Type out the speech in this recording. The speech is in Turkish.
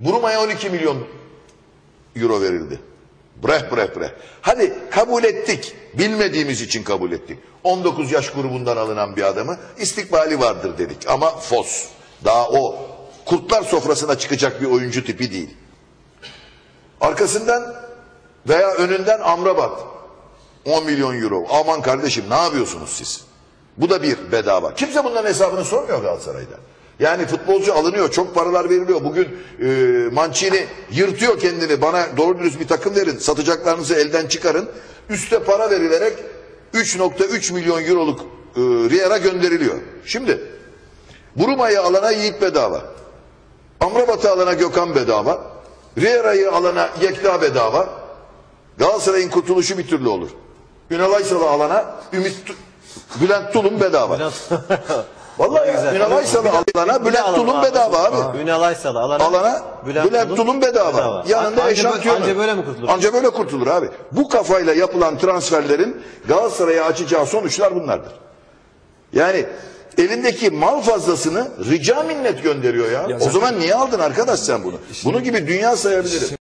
Buruma'ya 12 milyon euro verildi. Breh breh breh. Hadi kabul ettik. Bilmediğimiz için kabul ettik. 19 yaş grubundan alınan bir adamı istikbali vardır dedik. Ama fos. Daha o kurtlar sofrasına çıkacak bir oyuncu tipi değil. Arkasından veya önünden Amrabat. 10 milyon euro. Aman kardeşim ne yapıyorsunuz siz? Bu da bir bedava. Kimse bunların hesabını sormuyor Galatasaray'da. Yani futbolcu alınıyor, çok paralar veriliyor. Bugün e, Mancini yırtıyor kendini. Bana doğru dürüst bir takım verin, satacaklarınızı elden çıkarın. Üste para verilerek 3.3 milyon euroluk e, Riyer'a gönderiliyor. Şimdi Buruma'yı alana Yiğit bedava. Amrabat'ı alana Gökhan bedava. Riera'yı alana Yekta bedava. Galatasaray'ın kurtuluşu bir türlü olur. Ünal Aysal'ı alana Ümit Bülent Tulum bedava. Vallahi ya, güzel. Ünal Aysal'ı alana Bülent Tulum bedava abi. Ünal Aysal'ı alana, Alana Bülent, Tulum bedava. Yanında anca, eşantiyon. anca böyle mi kurtulur? Anca böyle kurtulur abi. Bu kafayla yapılan transferlerin Galatasaray'a açacağı sonuçlar bunlardır. Yani elindeki mal fazlasını rica minnet gönderiyor ya. o zaman niye aldın arkadaş sen bunu? Bunu gibi dünya sayabiliriz.